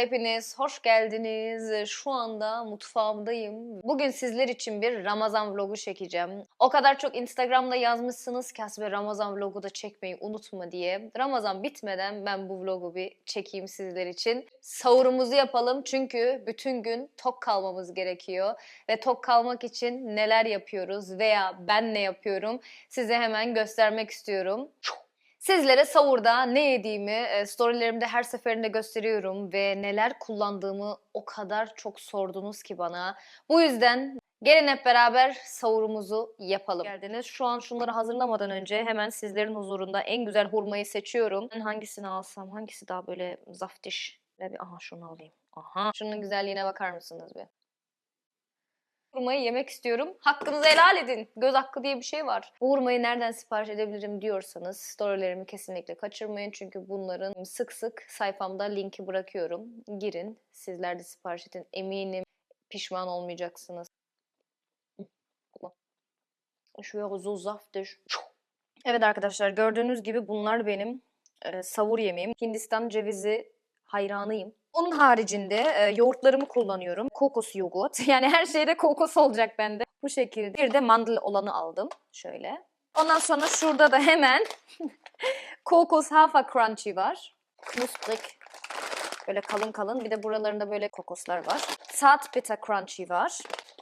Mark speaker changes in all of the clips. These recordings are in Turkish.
Speaker 1: hepiniz hoş geldiniz. Şu anda mutfağımdayım. Bugün sizler için bir Ramazan vlogu çekeceğim. O kadar çok Instagram'da yazmışsınız ki Hasbe Ramazan vlogu da çekmeyi unutma diye. Ramazan bitmeden ben bu vlogu bir çekeyim sizler için. Sahurumuzu yapalım çünkü bütün gün tok kalmamız gerekiyor. Ve tok kalmak için neler yapıyoruz veya ben ne yapıyorum size hemen göstermek istiyorum. Sizlere savurda ne yediğimi e, storylerimde her seferinde gösteriyorum ve neler kullandığımı o kadar çok sordunuz ki bana. Bu yüzden gelin hep beraber savurumuzu yapalım. Geldiniz. Şu an şunları hazırlamadan önce hemen sizlerin huzurunda en güzel hurmayı seçiyorum. Hangisini alsam? Hangisi daha böyle zaftiş? Bir aha şunu alayım. Aha. Şunun güzelliğine bakar mısınız bir? Hurmayı yemek istiyorum. Hakkınızı helal edin. Göz hakkı diye bir şey var. Bu hurmayı nereden sipariş edebilirim diyorsanız storylerimi kesinlikle kaçırmayın. Çünkü bunların sık sık sayfamda linki bırakıyorum. Girin. Sizler de sipariş edin. Eminim pişman olmayacaksınız. Şöyle so saftig. Evet arkadaşlar gördüğünüz gibi bunlar benim e, savur yemeğim. Hindistan cevizi hayranıyım. Onun haricinde e, yoğurtlarımı kullanıyorum. Kokos yoğurt. Yani her şeyde kokos olacak bende. Bu şekilde. Bir de mandıl olanı aldım. Şöyle. Ondan sonra şurada da hemen kokos hafa crunchy var. Knusprig. Böyle kalın kalın. Bir de buralarında böyle kokoslar var. Saat bitter crunchy var.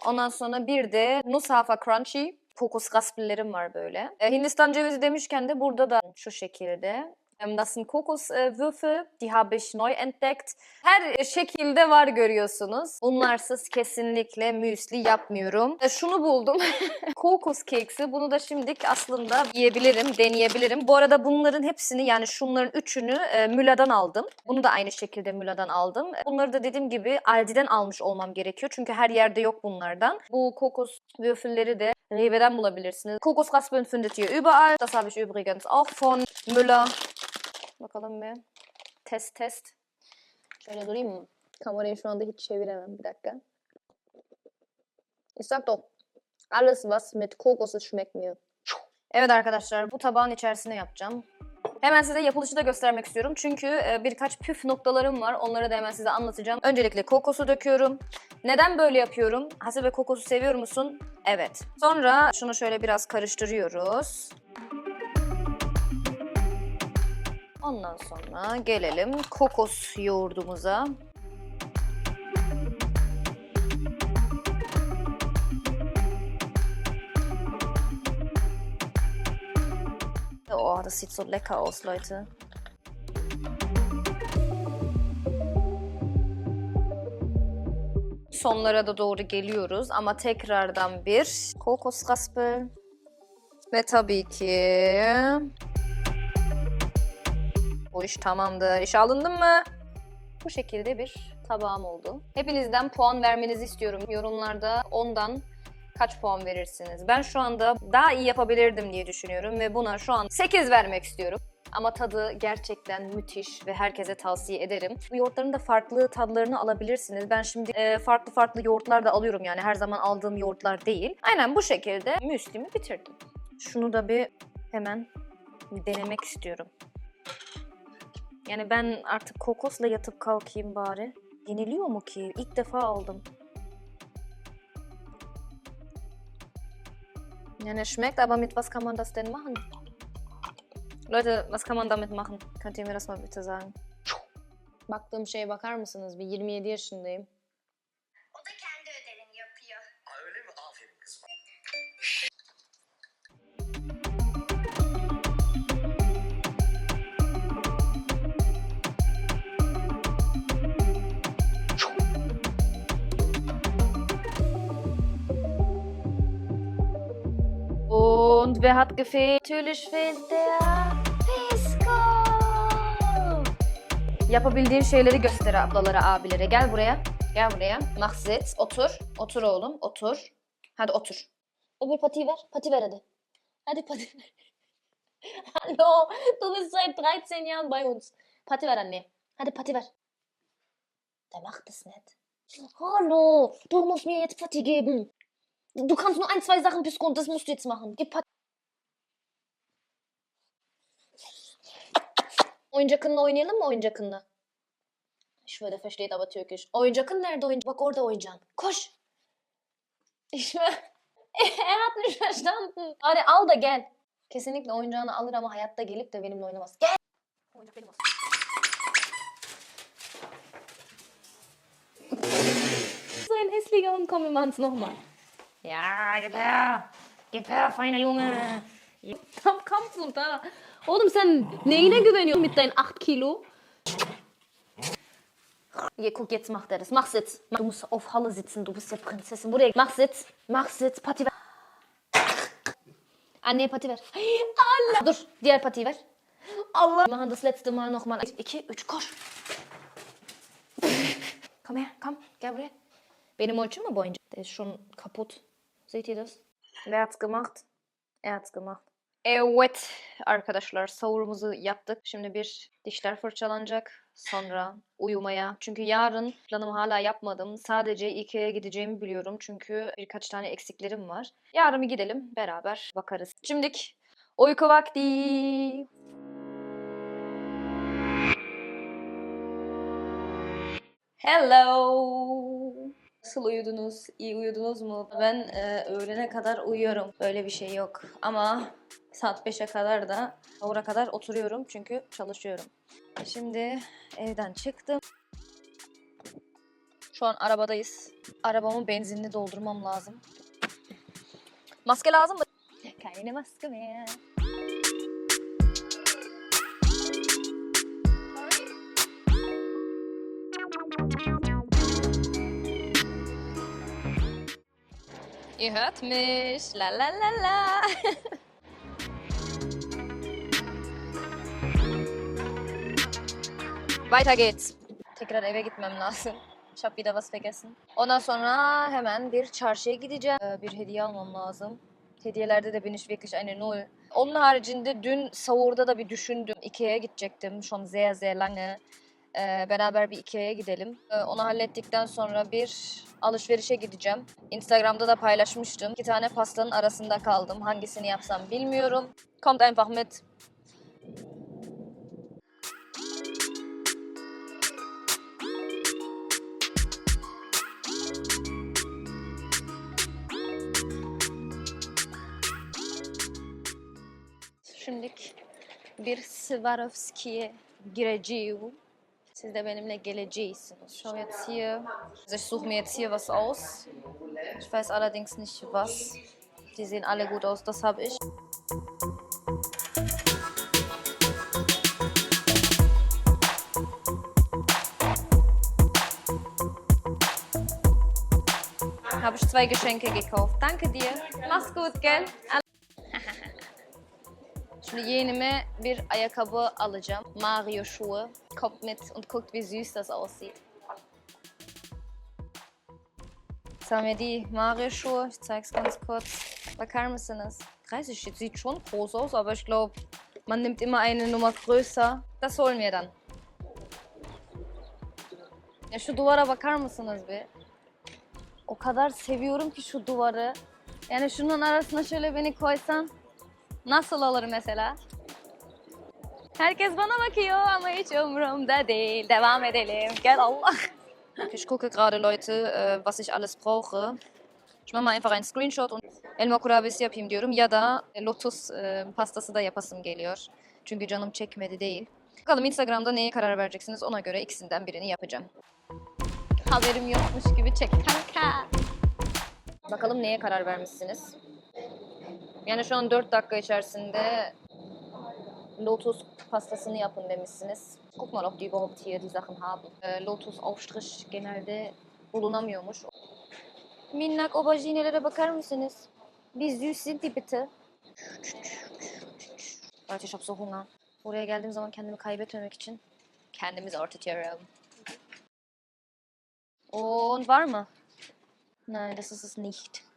Speaker 1: Ondan sonra bir de nus hafa crunchy. Kokos raspberlerim var böyle. E, Hindistan cevizi demişken de burada da şu şekilde Das sind Kokoswürfel, die habe ich neu entdeckt. Her şekilde var görüyorsunuz. Bunlarsız kesinlikle müsli yapmıyorum. E, Şunu buldum. Kokos keksi. Bunu da şimdilik aslında yiyebilirim, deneyebilirim. Bu arada bunların hepsini yani şunların üçünü e, Müla'dan aldım. Bunu da aynı şekilde Müla'dan aldım. Bunları da dediğim gibi Aldi'den almış olmam gerekiyor. Çünkü her yerde yok bunlardan. Bu kokos würfelleri de Rewe'den bulabilirsiniz. Kokosraspeln findet ihr überall. Das habe ich übrigens auch von Müller. Bakalım bir. Test test. Şöyle durayım mı? Kamerayı şu anda hiç çeviremem. Bir dakika. Ich sag doch, alles was mit Kokos schmeckt mir. Evet arkadaşlar bu tabağın içerisine yapacağım. Hemen size yapılışı da göstermek istiyorum. Çünkü e, birkaç püf noktalarım var. Onları da hemen size anlatacağım. Öncelikle kokosu döküyorum. Neden böyle yapıyorum? Hasibe kokosu seviyor musun? Evet. Sonra şunu şöyle biraz karıştırıyoruz. Ondan sonra gelelim kokos yoğurdumuza. Oh, das sieht so lecker aus, Leute. Sonlara da doğru geliyoruz ama tekrardan bir kokos raspel ve tabii ki bu iş tamamdır. İş alındın mı? Bu şekilde bir tabağım oldu. Hepinizden puan vermenizi istiyorum. Yorumlarda ondan kaç puan verirsiniz? Ben şu anda daha iyi yapabilirdim diye düşünüyorum ve buna şu an 8 vermek istiyorum. Ama tadı gerçekten müthiş ve herkese tavsiye ederim. Bu yoğurtların da farklı tadlarını alabilirsiniz. Ben şimdi e, farklı farklı yoğurtlar da alıyorum yani her zaman aldığım yoğurtlar değil. Aynen bu şekilde müslimi bitirdim. Şunu da bir hemen denemek istiyorum. Yani ben artık kokosla yatıp kalkayım bari. Yeniliyor mu ki? İlk defa aldım. Yani schmeckt, aber mit was kann man das denn machen? Leute, was kann man damit machen? Könnt ihr mir das mal bitte sagen? Baktığım şeye bakar mısınız? Bir 27 yaşındayım. Und wer hat gefehlt? Natürlich fehlt der Pisco. Yapabildiğin şeyleri göster ablalara, abilere. Gel buraya. Gel buraya. Mahzet. Otur. Otur oğlum. Otur. Hadi otur. Öbür patiyi ver. Pati ver hadi. Hadi pati. Hallo, du bist seit 13 Jahren bei uns. Pati ver anne. Hadi pati ver. Der macht es nicht. Hallo, du musst mir jetzt Pati geben. Du kannst nur ein, zwei Sachen Pisco und das musst du jetzt machen. Gib Pati. Oyuncakınla oynayalım mı oyuncakınla? Schwöre, der versteht aber Türkisch. Oyuncakın nerede oyuncak? Bak orada oyuncağın. Koş. Ich schwöre. er hat nicht verstanden. Hadi al da gel. Kesinlikle oyuncağını alır ama hayatta gelip de benimle oynamaz. Gel. Oyuncak benim olsun. So ein hässlicher Hund, komm, wir machen's nochmal. Ja, gib her. Gib her, feiner Junge. Tam kampfst da. Oğlum sen neyine güveniyorsun mit deinen 8 Kilo? Hier, guck, jetzt macht er das. Mach Sitz. Du musst auf Halle sitzen. Du bist ja Prinzessin. Buraya mach Sitz. Mach Sitz. Pati ver. Anne Pati ver. Allah. Dur. Diğer Pati ver. Allah. Wir machen das letzte Mal nochmal. İki, üç, koş. Komm her, komm. Gel buraya. Benim ölçüm mü boyunca? Der ist schon kaputt. Seht ihr das? Wer hat's gemacht? Er hat's gemacht. Evet arkadaşlar sahurumuzu yaptık. Şimdi bir dişler fırçalanacak. Sonra uyumaya. Çünkü yarın planımı hala yapmadım. Sadece Ikea'ya gideceğimi biliyorum. Çünkü birkaç tane eksiklerim var. Yarın bir gidelim beraber bakarız. Şimdilik uyku vakti. Hello. Nasıl uyudunuz? İyi uyudunuz mu? Ben e, öğlene kadar uyuyorum. Öyle bir şey yok. Ama saat 5'e kadar da sahura kadar oturuyorum çünkü çalışıyorum. Şimdi evden çıktım. Şu an arabadayız. Arabamın benzinini doldurmam lazım. Maske lazım mı? Keine Maske mehr. Ihr hört mich. La la la la. Weiter geht's. Tekrar eve gitmem lazım. Hab wieder was vergessen. Ondan sonra hemen bir çarşıya gideceğim. Ee, Bir hediye almam lazım. Hediyelerde de bin ich wirklich eine Null. Onun haricinde dün sahurda da bir düşündüm. Ikea'ya gidecektim. Schon sehr sehr lange. Ee, beraber bir Ikea'ya gidelim. Ee, onu hallettikten sonra bir alışverişe gideceğim. Instagram'da da paylaşmıştım. İki tane pastanın arasında kaldım. Hangisini yapsam bilmiyorum. Kommt einfach mit. Şimdilik bir Swarovski'ye gireceğim. Siz de benimle geleceksiniz. Schau jetzt hier. Also ich suche mir jetzt hier was aus. Ich weiß allerdings nicht was. Die sehen alle gut aus, das habe ich. Habe ich zwei Geschenke gekauft. Danke dir. Mach's gut, gell? Şimdi yeğenime bir ayakkabı alacağım. Mario Schuhe. Kommt mit und guckt, wie süß das aussieht. Die Mario Schuhe. Ich zeig's ganz kurz. Bakar mısınız? 30 steht, sieht schon groß aus, aber ich glaube, man nimmt immer eine Nummer größer. Das holen wir dann. Ya şu duvara bakar mısınız bir? O kadar seviyorum ki şu duvarı. Yani şunun arasına şöyle beni koysan Nasıl olur mesela? Herkes bana bakıyor ama hiç umurumda değil. Devam edelim. Gel Allah. Ich gucke gerade Leute, äh, was ich alles brauche. Ich mache mal einfach einen Screenshot und elma kurabiyesi yapayım diyorum ya da lotus e, pastası da yapasım geliyor. Çünkü canım çekmedi değil. Bakalım Instagram'da neye karar vereceksiniz ona göre ikisinden birini yapacağım. Haberim yokmuş gibi çek kanka. Bakalım neye karar vermişsiniz? Yani şu an 4 dakika içerisinde Lotus pastasını yapın demişsiniz. Guck mal ob die überhaupt hier die Sachen haben. Äh, Lotus Aufstrich genelde bulunamıyormuş. Minnak auberginelere bakar mısınız? Wie süß sind die bitte? Leute ich. Buraya geldiğim zaman kendimi kaybetmemek için kendimi zor tutuyorum. Und var mı? Nein, das ist es nicht.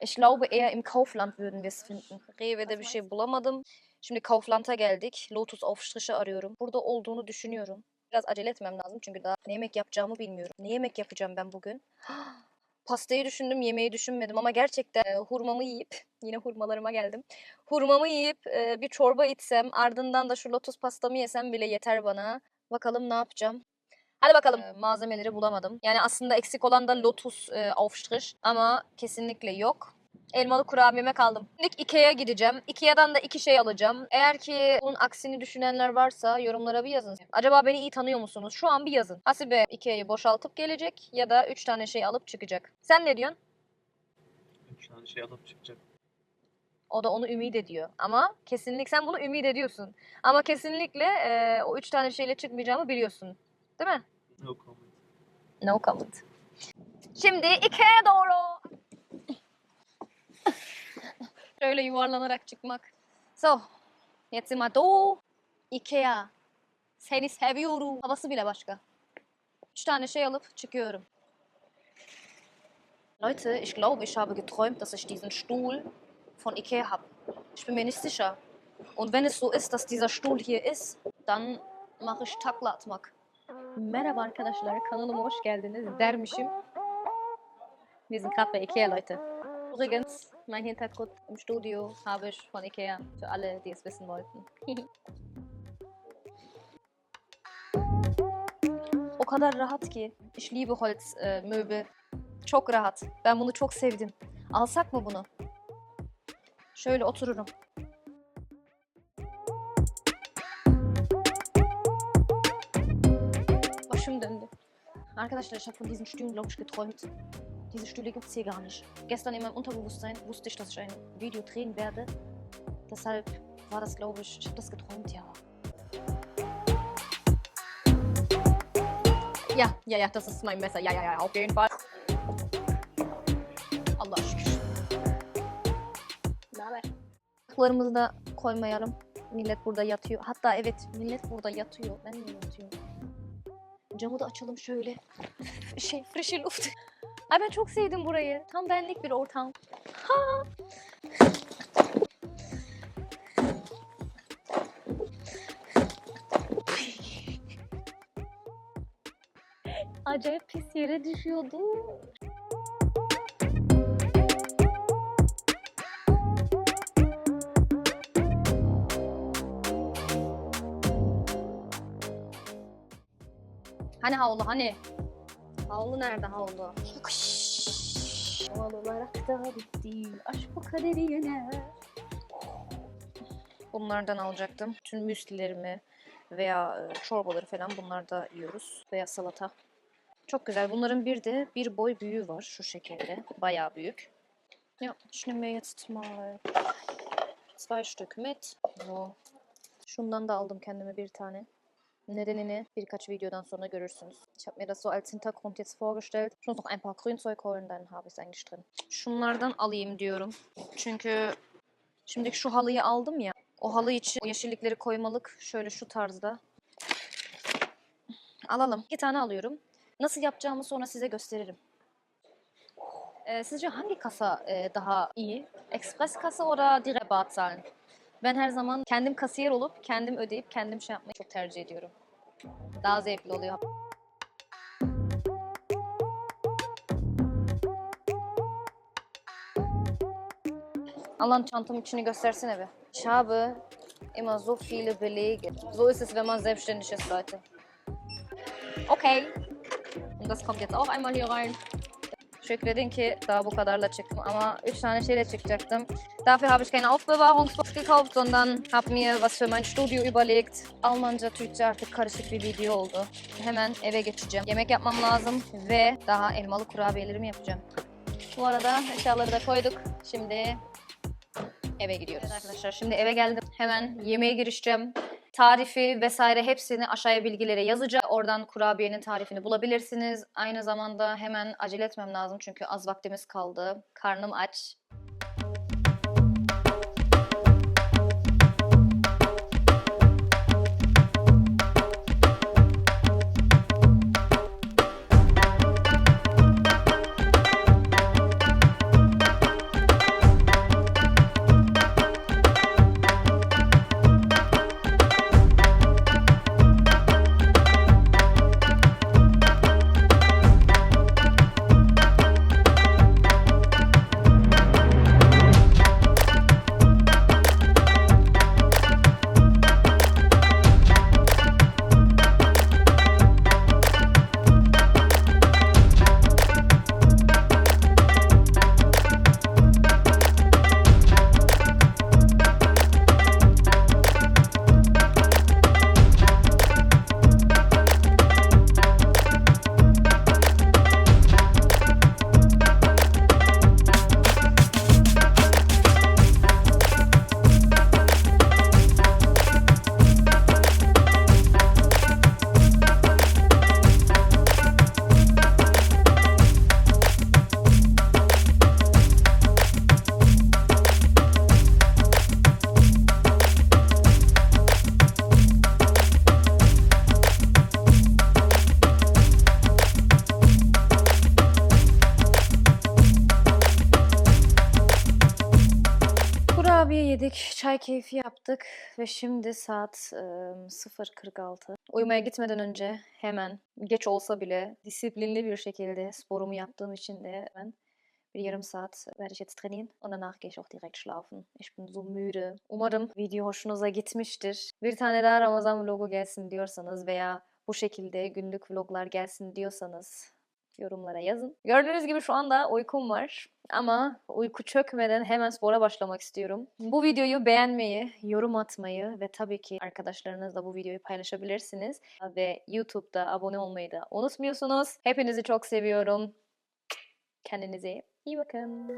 Speaker 1: Ich glaube eher im Kaufland würden wir es finden. Rewe'de bir şey bulamadım. Şimdi Kaufland'a geldik. Lotus Aufstrich'i arıyorum. Burada olduğunu düşünüyorum. Biraz acele etmem lazım çünkü daha ne yemek yapacağımı bilmiyorum. Ne yemek yapacağım ben bugün? Pastayı düşündüm, yemeği düşünmedim ama gerçekten e, hurmamı yiyip, yine hurmalarıma geldim. Hurmamı yiyip e, bir çorba içsem, ardından da şu lotus pastamı yesem bile yeter bana. Bakalım ne yapacağım. Hadi bakalım. Ee, malzemeleri bulamadım. Yani aslında eksik olan da Lotus e, Aufstrich ama kesinlikle yok. Elmalı kurabiyeme kaldım. Şimdi Ikea'ya gideceğim. Ikea'dan da iki şey alacağım. Eğer ki bunun aksini düşünenler varsa yorumlara bir yazın. Acaba beni iyi tanıyor musunuz? Şu an bir yazın. Hasibe Ikea'yı boşaltıp gelecek ya da üç tane şey alıp çıkacak. Sen ne diyorsun?
Speaker 2: Üç tane şey alıp çıkacak.
Speaker 1: O da onu ümit ediyor. Ama kesinlikle sen bunu ümit ediyorsun. Ama kesinlikle e, o üç tane şeyle çıkmayacağımı biliyorsun. Değil mi?
Speaker 2: No comment.
Speaker 1: No comment. Şimdi Ikea'ya doğru. Şöyle yuvarlanarak çıkmak. So, jetzt sind wir da. Ikea. Seni seviyorum. Havası bile başka. Üç tane şey alıp çıkıyorum. Leute, ich glaube, ich habe geträumt, dass ich diesen Stuhl von Ikea habe. Ich bin mir nicht sicher. Und wenn es so ist, dass dieser Stuhl hier ist, dann mache ich takla atmak. Merhaba arkadaşlar, kanalıma hoş geldiniz dermişim. Wir sind gerade bei Ikea, Leute. Übrigens, mein Hintergrund im Studio habe ich von Ikea, für alle, die es wissen wollten. o kadar rahat ki. Ich liebe Holz e, Möbel. Çok rahat. Ben bunu çok sevdim. Alsak mı bunu? Şöyle otururum. Arkadaşlar, ich habe von diesen Stühlen, glaube ich, geträumt. Diese Stühle gibt es hier gar nicht. Gestern in meinem Unterbewusstsein wusste ich, dass ich ein Video drehen werde. Deshalb war das, glaube ich, ich habe das geträumt, ja. Ja, ja, ja, das ist mein Messer. Ja, ja, ja, auf jeden Fall. Allah şükür. Ne haber? Ayaklarımızı da koymayalım. Millet burada yatıyor. Hatta evet, millet burada yatıyor. Ben de yatıyorum. Camı da açalım şöyle. Şey, frişi luft. Ay ben çok sevdim burayı. Tam benlik bir ortam. Ha. Acayip pis yere düşüyordu. Hani havlu hani? Havlu nerede havlu? Doğal olarak da bitti. Aşk bu kaderi yener. Bunlardan alacaktım. Tüm müslilerimi veya e, çorbaları falan bunlarda yiyoruz. Veya salata. Çok güzel. Bunların bir de bir boy büyüğü var şu şekilde. Bayağı büyük. Ja, ich nehme jetzt mal zwei Stück mit. So. Şundan da aldım kendime bir tane. Nedenini birkaç videodan sonra görürsünüz. Ich habe mir das so als Hintergrund jetzt vorgestellt. Ich muss noch ein paar Grünzeug holen, dann habe ich es eigentlich drin. Şunlardan alayım diyorum. Çünkü şimdi şu halıyı aldım ya. O halı için o yeşillikleri koymalık şöyle şu tarzda. Alalım. İki tane alıyorum. Nasıl yapacağımı sonra size gösteririm. Ee, sizce hangi kasa e, daha iyi? Express kasa oder direkt Barzahlen? Ben her zaman kendim kasiyer olup kendim ödeyip kendim şey yapmayı çok tercih ediyorum. Daha zevkli oluyor. Allah'ın çantamın içini göstersene be. Ich habe immer so viele Belege. So ist es, wenn man selbstständig ist, Leute. Okay. Und das kommt jetzt auch einmal hier rein. Şükredin ki daha bu kadarla çıktım ama 3 tane şeyle çıkacaktım. Dafür habe ich keine Aufbewahrungsbox gekauft, sondern habe mir was für mein Studio überlegt. Almanca, Türkçe artık karışık bir video oldu. Hemen eve geçeceğim. Yemek yapmam lazım ve daha elmalı kurabiyelerimi yapacağım. Bu arada eşyaları da koyduk. Şimdi eve gidiyoruz. Evet arkadaşlar şimdi eve geldim. Hemen yemeğe girişeceğim. Tarifi vesaire hepsini aşağıya bilgilere yazacağım. Oradan kurabiyenin tarifini bulabilirsiniz. Aynı zamanda hemen acele etmem lazım çünkü az vaktimiz kaldı. Karnım aç. Keyfi yaptık ve şimdi saat e, 0.46. Uyumaya gitmeden önce hemen geç olsa bile disiplinli bir şekilde sporumu yaptığım için de ben bir yarım saat werde ich jetzt trainieren und danach gehe ich auch direkt schlafen. Ich bin so müde. Umarım video hoşunuza gitmiştir. Bir tane daha Ramazan vlogu gelsin diyorsanız veya bu şekilde günlük vloglar gelsin diyorsanız yorumlara yazın. Gördüğünüz gibi şu anda uykum var. Ama uyku çökmeden hemen spora başlamak istiyorum. Bu videoyu beğenmeyi, yorum atmayı ve tabii ki arkadaşlarınızla bu videoyu paylaşabilirsiniz. Ve YouTube'da abone olmayı da unutmuyorsunuz. Hepinizi çok seviyorum. Kendinize iyi bakın.